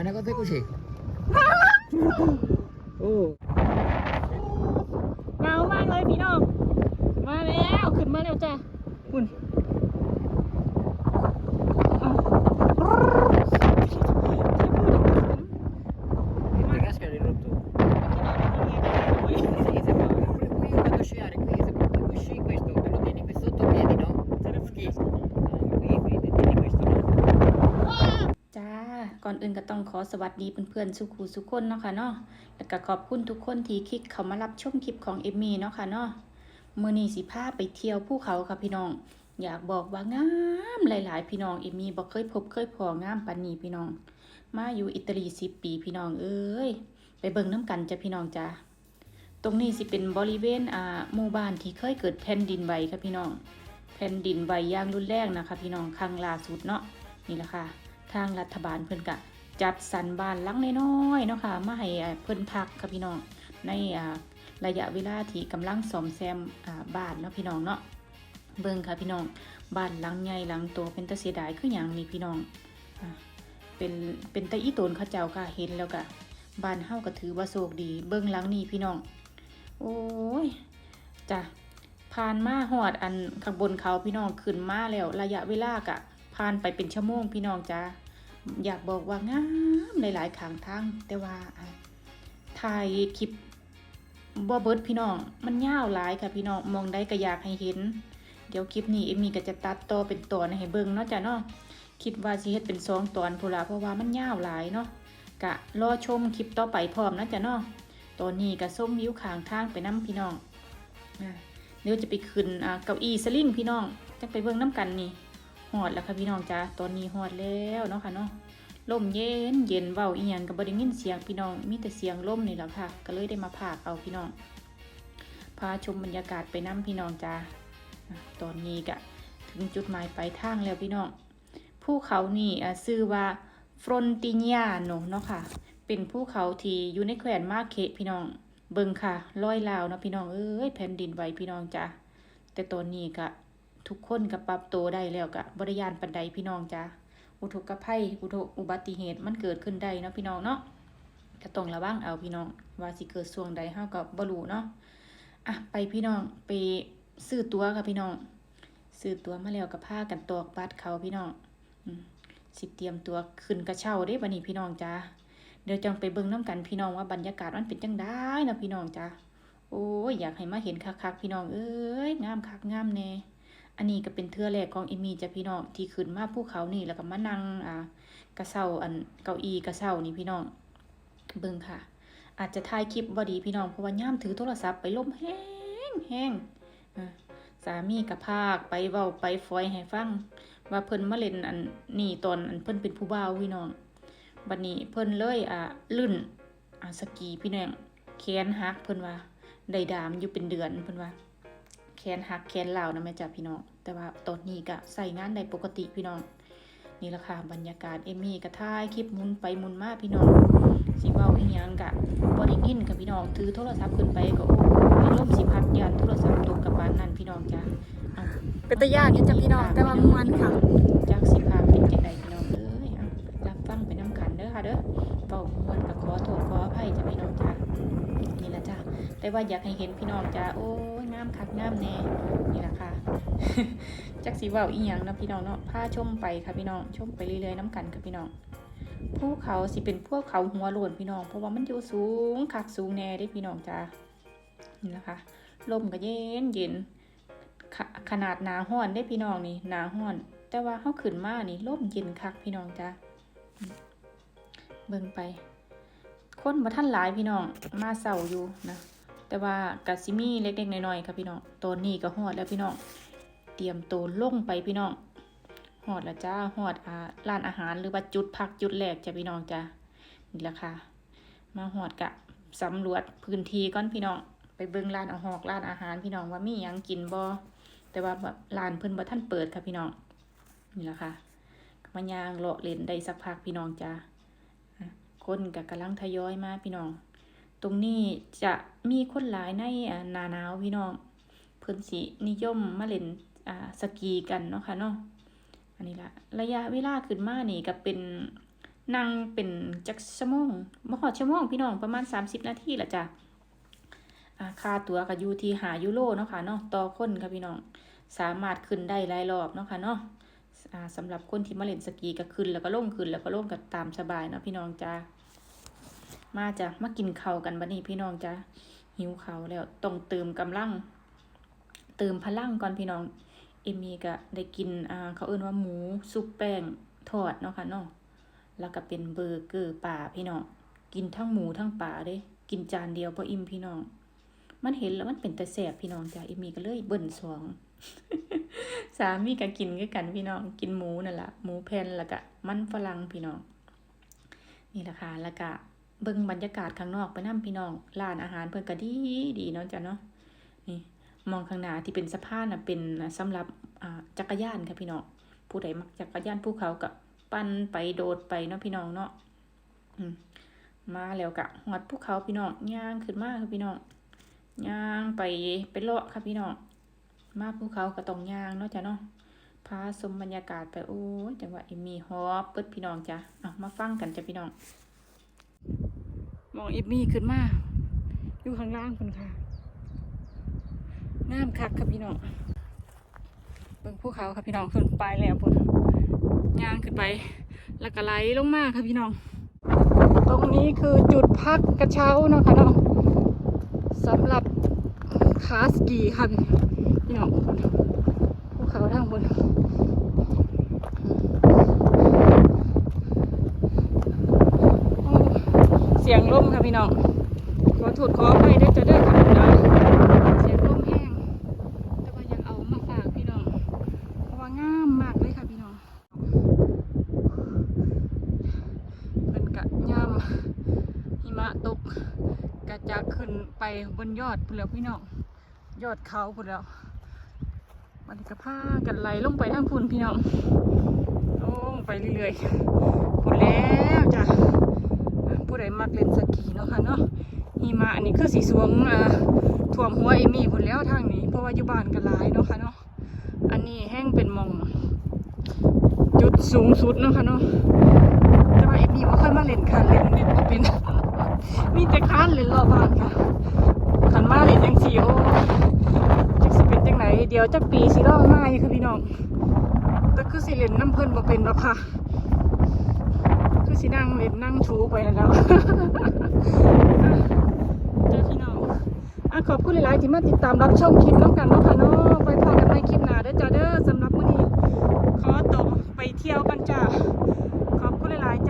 una cosa così. Oh, หนาวมากเลยพี่น้อง มาแล้ว ขึ้นมาแล้วจ้ะคุณ อื่นก็ต้องขอสวัสดีเพื่อนๆสุขูสุขคนเนาะค่ะเนาะแล้วก็ขอบคุณทุกคนที่คลิกเข้ามารับชมคลิปของเอมมี่เนาะค่ะเนาะมือนีสิพาไปเที่ยวภูเขาค่ะพี่น้อง อยากบอกว่างามหลาย ๆ พี่น้องเอมมี่บ่เคยพบเคยพองามปานนี้พี่น้อง มาอยู่อิตาลี10ปีพี่น้องเอ้ยไปเบิ่งน้ำกันจ้ะพี่น้องจ้าตรงนี้สิเป็นบริเวณอ่าหมู่บ้านที่เคยเกิดแผ่นดินไหวค่ะพี่น้อง แผ่นดินไหวอย่างรุนแรงนะคะ พี่น้องครั้งล่าสุดเนาะนี่แหละค่ะ ทางรัฐบาลเพิ่นกะจัดสรรบ้านหลังน้อยๆเนาะค่ะมาให้เพิ่นพักค่ะพี่น้องในระยะเวลาที่กำลังซ่อมแซมบ้านเนาะพี่น้องเนาะเบิ่งค่ะพี่น้องบ้านหลังใหญ่หลังโตเป็นตาเสียดายคือหยังนี่พี่น้องเป็นเป็นตาอีโตนเขาเจ้าค่ะเห็นแล้วก็บ้านเฮาก็ถือว่าโชคดี เบิ่งหลังนี้พี่น้อง โอ้ยจ้ะผ่านมาหอดอันข้างบนเขาพี่น้องขึ้นมาแล้วระยะเวลากะ ผ่านไปเป็นชั่วโมงพี่น้องจ้าอยากบอกว่างามหลายๆขางทางแต่ว่าถ่ายคลิปบ่เบิดพี่น้องมันยาวหลายค่ะพี่น้องมองได้ก็อยากให้เห็น เดี๋ยวคลิปนี้เอมมี่ก็จะตัดต่อเป็นตอนให้เบิ่งเนาะจ้ะเนาะคิดว่าสิเฮ็ดเป็นสองตอนพูนละเพราะว่ามันยาวหลายเนาะกะรอชมคลิปต่อไปพร้อมนะจ้ะเนาะตอนนี้ก็ส้มวิวขางทางไปน้ำพี่น้องเดี๋ยวจะไปขึ้นเก้าอี้สลิงพี่น้องจะไปเบิ่งน้ำกันนี่ หอดแล้วค่ะพี่น้องจ้าตอนนี้หอดแล้วเนาะค่ะเนาะลมเย็นเย็นเว้าอีหยังก็บ่ได้ยินเสียงพี่น้องมีแต่เสียงลมนี่แหละค่ะ ก็เลยได้มาพากเอาพี่น้อง พาชมบรรยากาศไปน้ำพี่น้องจ้าตอนนี้ก็ถึงจุดหมายปลายทางแล้วพี่น้องภูเขานี่อ่าชื่อว่าฟรอนติญาโนเนาะค่ะ เป็นภูเขาที่อยู่ในแขวนมาเคพี่น้อง เบิ่งค่ะร้อยลาวเนาะพี่น้องเอ้ยแผ่นดินไหวพี่น้องจ้ะแต่ตอนนี้ก็ ทุกคนก็ปรับตัวได้แล้วก็บริยานปันใดพี่น้องจ้ะอุทกภัยอุทกอุบัติเหตุมันเกิดขึ้นได้เนาะพี่น้องเนาะก็ต้องระวังเอาพี่น้องว่าสิเกิดช่วงใดเฮาก็บ่รู้เนาะอะไปพี่น้องไปซื้อตัวค่ะพี่น้องซื้อตัวมาแล้วก็พากันตอกบัตรเขาพี่น้องสิเตรียมตัวขึ้นกระเช้าเด้บัดนี้พี่น้องจ้าเดี๋ยวจังไปเบิ่งน้ำกันพี่น้องว่าบรรยากาศมันเป็นจังได้นะพี่น้องจ้าโอ้ยอยากให้มาเห็นคักๆพี่น้องเอ้ยงามคักงามแน่ อันนี้ก็เป็นเทือแรกของเอมี่จ้ะพี่น้องที่ขึ้นมาภูเขานี่แล้วก็มานั่งอ่ากระเซ้าอันเก้าอี้กระเซ้านี่พี่น้องเบิ่งค่ะ อาจจะถ่ายคลิปบ่ดีพี่น้องเพราะว่าย่ามถือโทรศัพท์ไปลมแห้งแห้งอ่าสามีกับพากไปเว้าไปฟอยให้ฟัง ว่าเพิ่นมาเล่นอันนี่ตอนอันเพิ่นเป็นผู้บ่าวพี่น้องบัดนี้เพิ่นเลยอ่าลื่นอ่าสกีพี่น้องแขนหักเพิ่นว่าได้ดามอยู่เป็นเดือนเพิ่นว่า แขนหักแขนลาวนะแม่จ้ะพี่น้อง แต่ว่าตอนนี้ก็ใส่งานได้ปกติพี่น้อง นี่ละค่ะบรรยากาศเอมี่ก็ถ่ายคลิปหมุนไปหมุนมาพี่น้องสิเว้าอีหยังก็บ่ได้ยินค่ะพี่น้องถือโทรศัพท์ขึ้นไปก็โอ้ยลมสิพัดยานโทรศัพท์ตกกับปานนั้นพี่น้องจ้ะเอาเป็นตะยากอยู่จ้ะพี่น้องแต่ว่าม่วนค่ะจากสิพาเป็นจังไดพี่น้องเอ้ยเอารับฟังไปน้ำกันเด้อค่ะเด้อ เบาม่วนก็ขอโทษขออภัยจ้ะพี่น้องจ้านี่ละจ้าแต่ว่าอยากให้เห็นพี่น้องจ้าโอ้ยงามคักงามแน่นี่ละค่ะจักสิเว้าอีหยังนะพี่น้องเนาะพาชมไปค่ะพี่น้องชมไปเรื่อยๆน้ำกันค่ะพี่น้องภูเขาสิเป็นพวกเขาหัวโลนพี่น้อง เพราะว่ามันอยู่สูงคักสูงแน่เด้พี่น้องจ้านี่ละค่ะลมก็เย็นเย็นขขนาดหนาห้อนได้พี่น้องนี่หนาห้อน แต่ว่าเขาขึ้นมานี่ร่มเย็นคักพี่น้องจ้า เบิ่งไป คนมาท่านหลายพี่น้องมาเศร้าอยู่นะ แต่ว่ากะซิมีเล็กๆน้อยๆค่ะพี่น้องตอนนี้ก็ฮอดแล้วพี่น้องเตรียมตัวลงไปพี่น้องฮอดล้วจ้าฮอดอ่าร้านอาหารหรือว่าจุดพักจุดแรกจ้ะพี่น้องจ้านี่แหละค่ะ มาฮอดกะสำรวจพื้นที่ก่อนพี่น้องไปเบิ่งร้านอาหอกร้านอาหารพี่น้องว่ามีหยังกินบ่แต่ว่าแบบร้านเพิ่นบ่ท่านเปิดค่ะพี่น้องนี่แหละค่ะมายางเลาะเล่นได้สักพักพี่น้องจ้าอะ คนก็กำลังทยอยมาพี่น้อง ตรงนี้จะมีคนหลายในนาหนาวพี่น้องเพิ่นสินิยมมาเล่นอ่าสกีกันเนาะค่ะเนาะอันนี้ละระยะเวลาขึ้นมานี่ก็เป็นนั่งเป็นจักชั่วโมงบ่ฮอดชั่วโมงพี่น้องประมาณ 30 นาทีละจ้ะอ่าค่าตั๋วก็อยู่ที่หายูโรเนาะค่ะเนาะต่อคนค่ะพี่น้อง สามารถขึ้นได้หลายรอบเนาะค่ะเนาะอ่าสำหรับคนที่มาเล่นสกีก็ขึ้นแล้วก็ลงขึ้นแล้วก็ลงกันตามสบายเนาะพี่น้องจ้า มาจ้ะมากินข้าวกันบัดนี้พี่น้องจ้าหิวข้าวแล้วต้องเติมกำลัง เติมพลังก่อนพี่น้อง เอมี่ก็ได้กินอ่าเขาเอิ้นว่าหมูซุปแป้งทอดเนาะค่ะเนาะแล้วก็เป็นเบอร์เกอร์ป่าพี่น้องกินทั้งหมูทั้งป่าเด้กินจานเดียวพออิ่มพี่น้อง มันเห็นแล้วมันเป็นแต่แสบพี่น้องจ้ะเอมี่ก็เลยเบิ่นสองสามีก็กินคือกันพี่น้องกินหมูนั่นแหละหมูแผ่นแล้วก็มันฝรั่งพี่น้องนี่แหละค่ะแล้วก็ เบิ่งบรรยากาศข้างนอกไปนํพี่น้องร้านอาหารเพิ่นก็ดีดีเนาะจ้ะเนาะนี่มองข้างหน้าที่เป็นสะพานน่ะเป็นสำหรับอ่าจักรยานค่ะพี่น้องผู้ใดมักจักรยานภูเขากับปั่นไปโดดไปเนาะพี่น้องเนาะอืมมาแล้วกะหอดภูเขาพี่น้องย่างขึ้นมาค่ะพี่น้องย่างไปไปเลาะค่ะพี่น้องมาภูเขาก็ต้องย่างเนาะจ้ะเนาะพาชมบรรยากาศไปโอ้ยจังหวะเอมมีฮอปเปิดพี่น้องจ้ะเอามาฟังกันจ้ะพี่น้อง มองอิบมี่ขึ้นมา อยู่ข้างล่างคุณค่ะน้ำคักค่ะพี่น้องเบิ่งภูเขาค่ะพี่น้องขึ้นไปแล้วพุ่นย่างขึ้นไป แล้วก็ไหลลงมาค่ะพี่น้อง ตรงนี้คือจุดพักกระเช้าเนาะค่ะเนาะสำหรับขาสกีค่ะพี่น้องภูเขาทางบน เสียงลมค่ะพี่น้อง ขอโทษขออภัยด้จะเด้ค่ะพี่น้องเสียงลมแห้ง แต่ว่ายากเอามาฝากพี่น้อง เพราะว่างามมากเลยค่ะพี่น้องเป็นกะยามหิมะตกกระจะขึ้นไปบนยอดพุ่นแล้วพี่น้อง ยอดเขาพุ่นแล้ว มันก็พากันไหลลงไปทางพุ่นพี่น้อง ลงไปเรื่อยๆพุ่นแล้วจ้ะ ผู้ใดมักเล่นสกีเนาะค่ะเนาะหิมะอันนี้คือสีสวงอ่าท่วมหัวเอมี่พุ่นแล้วทางนี้ เพราะว่าอยู่บ้านก็หลายเนาะค่ะเนาะอันนี้แห้งเป็นมอง จุดสูงสุดเนาะค่ะเนาะแต่ว่าเอมี่บ่เคยมาเล่นค่ะเล่นเล่นบ่เป็น มีแต่ค้านเล่นรอบบ้านค่ะขันมาเล่นจังซี่โอจักสิเป็นจังไหนเดี๋ยวจักปีสิรอบมาอยู่ค่ะพี่น้องแต่คือสิเล่นน้ำเพิ่นบ่เป็นหรอกค่ะ สินั่งเล่นนั่งชูไปแล้วเจ้าพี่น้องอะขอบคุณหลายๆที่มาติดตามรับชมคลิปน้องกันเนาะค่ะเนาะไปพอกันในคลิปหน้าเด้อจ้าเด้อสำหรับมื้อนี้ขอตกไปเที่ยวกันจ้ายๆ